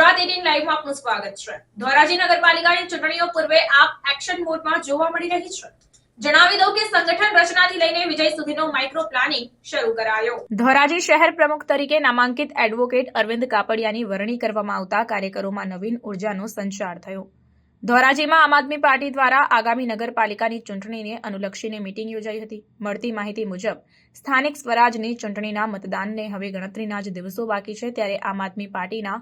Gujarat eighteen લાઈવમાં આપનું સ્વાગત છે. ધોરાજી નગરપાલિકાની ચૂંટણીઓ પૂર્વે આપ એક્શન મોડમાં જોવા મળી રહી છે. જણાવી દઉં કે સંગઠન રચનાથી લઈને વિજય સુધીનો માઇક્રો પ્લાનિંગ શરૂ કરાયો. ધોરાજી શહેર પ્રમુખ તરીકે નામાંકિત એડવોકેટ અરવિંદ કાપડિયાની વરણી કરવામાં આવતા કાર્યકરોમાં નવીન ઉર્જાનો સંચાર થયો. ધોરાજીમાં આમ આદમી પાર્ટી દ્વારા આગામી નગરપાલિકાની ચૂંટણીને અનુલક્ષીને મિટિંગ યોજાઈ હતી. મળતી માહિતી મુજબ, સ્થાનિક સ્વરાજની ચૂંટણીના મતદાનને હવે ગણતરીના જ દિવસો બાકી છે, ત્યારે આમ આદમી પાર્ટીના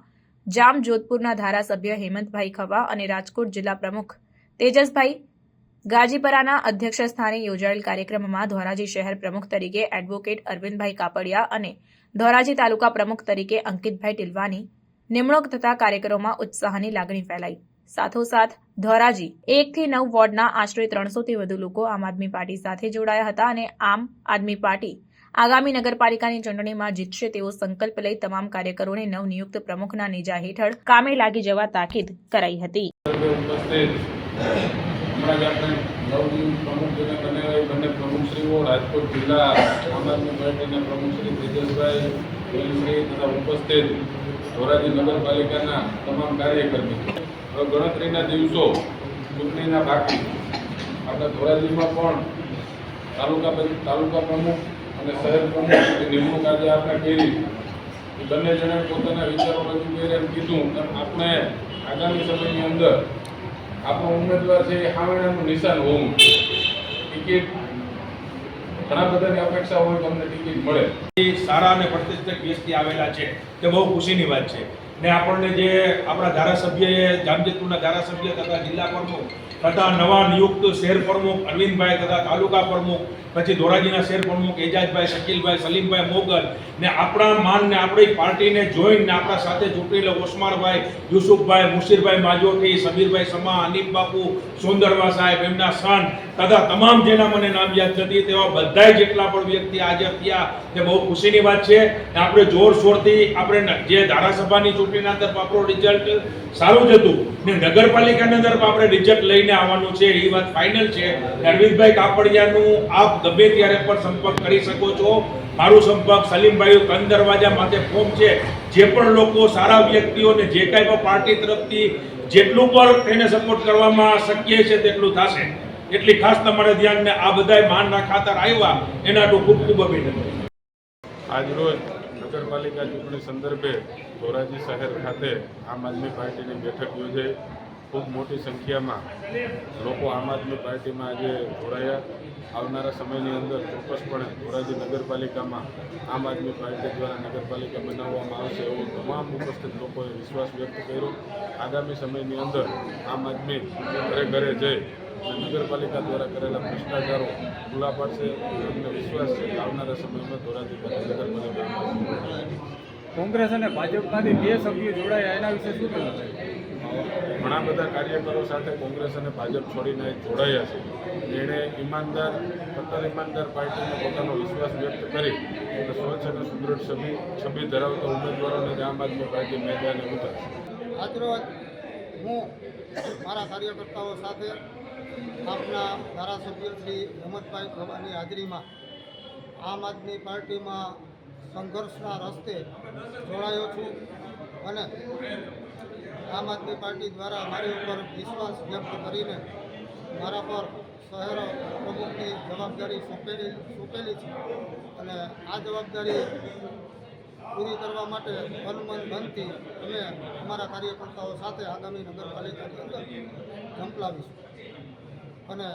જામ જોધપુરના ધારાસભ્ય હેમંતભાઈ ખવા અને રાજકોટ જિલ્લા પ્રમુખ તેજસભાઈ ગાજીપરાના અધ્યક્ષ સ્થાને યોજાયેલ કાર્યક્રમમાં ધોરાજી શહેર પ્રમુખ તરીકે એડવોકેટ અરવિંદભાઈ કાપડિયા અને ધોરાજી તાલુકા પ્રમુખ તરીકે અંકિતભાઈ ટિલવાની નિમણૂક થતા કાર્યકરોમાં ઉત્સાહની લાગણી ફેલાઈ. સાથોસાથ, ધોરાજી એકથી નવ વોર્ડના આશરે ત્રણસોથી વધુ લોકો આમ આદમી પાર્ટી સાથે જોડાયા હતા અને આમ આદમી પાર્ટી આગામી નગરપાલિકાની ચૂંટણીમાં જીતશે તેવો સંકલ્પ લઈ તમામ કાર્યકરોને નવનિયુક્ત પ્રમુખના નેજા હેઠળ કામે લાગી જવા તાકીદ કરાઈ હતી. ગણતરીના દિવસો ચૂંટણીના બાકી. આપણે ધોરાજીમાં પણ તાલુકા તાલુકા પ્રમુખ અને શહેર પ્રમુખ નિમણૂક આજે આપણે કરી, એ બંને જણે પોતાના વિચારો રજૂ કરી એમ કીધું આપણે આગામી સમયની અંદર આપણો ઉમેદવાર છે એ હાવણાનું નિશાન હોવું ટિકિટ ઘણા બધાની અપેક્ષા હોય તમને ટિકિટ મળે. એ સારા અને પ્રતિષ્ઠિત વ્યક્તિ આવેલા છે. તે બહુ ખુશીની વાત છે. ને આપણને જે આપણા ધારાસભ્યએ, જામજેતપુરના ધારાસભ્ય તથા જિલ્લા પ્રમુખ તથા નવા નિયુક્ત શહેર પ્રમુખ અરવિંદભાઈ તથા તાલુકા પ્રમુખ પછી ધોરાજીના શેર પ્રમુખ એજાજભાઈ શકીલભાઈ સલીમભાઈ મોગલ ને આપણા માન ને આપણી પાર્ટીને જોઈને આપણા સાથે ચૂંટેલા ઓસમારભાઈ યુસુફભાઈ, મુશીરભાઈ માજોઠી સમીરભાઈ સમા અનીફ બાપુ, સુંદરવા સાહેબ, એમના સન તથા તમામ જેના મને નામ યાદ નથી, તેવા બધાય જેટલા પણ વ્યક્તિ હાજર થયા, તે બહુ ખુશીની વાત છે. ને આપણે જોરશોરથી આપણે જે ધારાસભાની ચૂંટણીના અંદર આપણું રિઝલ્ટ સારું જ હતું, ને નગરપાલિકાની અંદર આપણે રિઝલ્ટ લઈને આવવાનું છે, એ વાત ફાઇનલ છે. અરવિંદભાઈ કાપડિયાનું આપ ગમે ત્યારે પણ સંપર્ક કરી શકો છો. મારું સંપર્ક સલીમભાઈ કન દરવાજા માટે ફોર્મ છે. જે પણ લોકો સારા વ્યક્તિઓને જે કાંઈ પણ પાર્ટી તરફથી જેટલું પણ તેને સપોર્ટ કરવામાં શક્ય છે તેટલું થશે. એટલી ખાસ તમારે ધ્યાન ને આ બધાય માનના ખાતર આવ્યા એના તો ખૂબ ખૂબ અભિનંદન. આજરોજ નગરપાલિકા ચૂંટણી સંદર્ભે ધોરાજી શહેર ખાતે આમ આદમી પાર્ટીની બેઠક યોજાઈ. ખૂબ મોટી સંખ્યામાં લોકો આમ આદમી પાર્ટીમાં આજે જોડાયા. આવનારા સમયની અંદર ચોક્કસપણે ધોરાજી નગરપાલિકામાં આમ આદમી પાર્ટી દ્વારા નગરપાલિકા બનાવવામાં આવશે એવો તમામ ઉપસ્થિત લોકોએ વિશ્વાસ વ્યક્ત કર્યો. આગામી સમયની અંદર આમ આદમી ઘરે ઘરે જઈ નગરપાલિકા દ્વારા કરેલા ભ્રષ્ટાચારો ખુલ્લા પાડશે અમને વિશ્વાસ છે. આવનારા સમયમાં ધોરાજી નગરપાલિકા કોંગ્રેસ અને ભાજપમાંથી બે સભ્યો જોડાયા, એના વિશે શું કહેવું? ઘણા બધા કાર્યકરો સાથે કોંગ્રેસ અને ભાજપ છોડીને જોડાયા છે. એણે ઈમાનદાર પત્તર ઈમાનદાર પાર્ટીને પોતાનો વિશ્વાસ વ્યક્ત કરી અને સ્વચ્છ અને સુદૃઢ છબી છબી ધરાવતા ઉમેદવારોને આમ આદમી પાર્ટી મેદાને ઉતરશે. આજરોજ હું મારા કાર્યકર્તાઓ સાથે આપના ધારાસભ્ય શ્રી હેમંતભાઈ ખવાની હાજરીમાં આમ આદમી પાર્ટીમાં સંઘર્ષના રસ્તે જોડાયો છું અને આમ આદમી પાર્ટી દ્વારા મારી ઉપર વિશ્વાસ વ્યક્ત કરીને મારા પર શહેર પ્રમુખની જવાબદારી સોંપેલી સોંપેલી છે. અને આ જવાબદારી પૂરી કરવા માટે મનમન ધનથી અમે અમારા કાર્યકર્તાઓ સાથે આગામી નગરપાલિકાની અંદર ઝંપલાવીશું. અને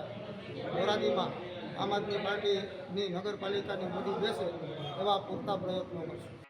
મોરાદીમાં આમ આદમી પાર્ટીની નગરપાલિકાની મોદી બેસે એવા પૂરતા પ્રયત્નો કરશું.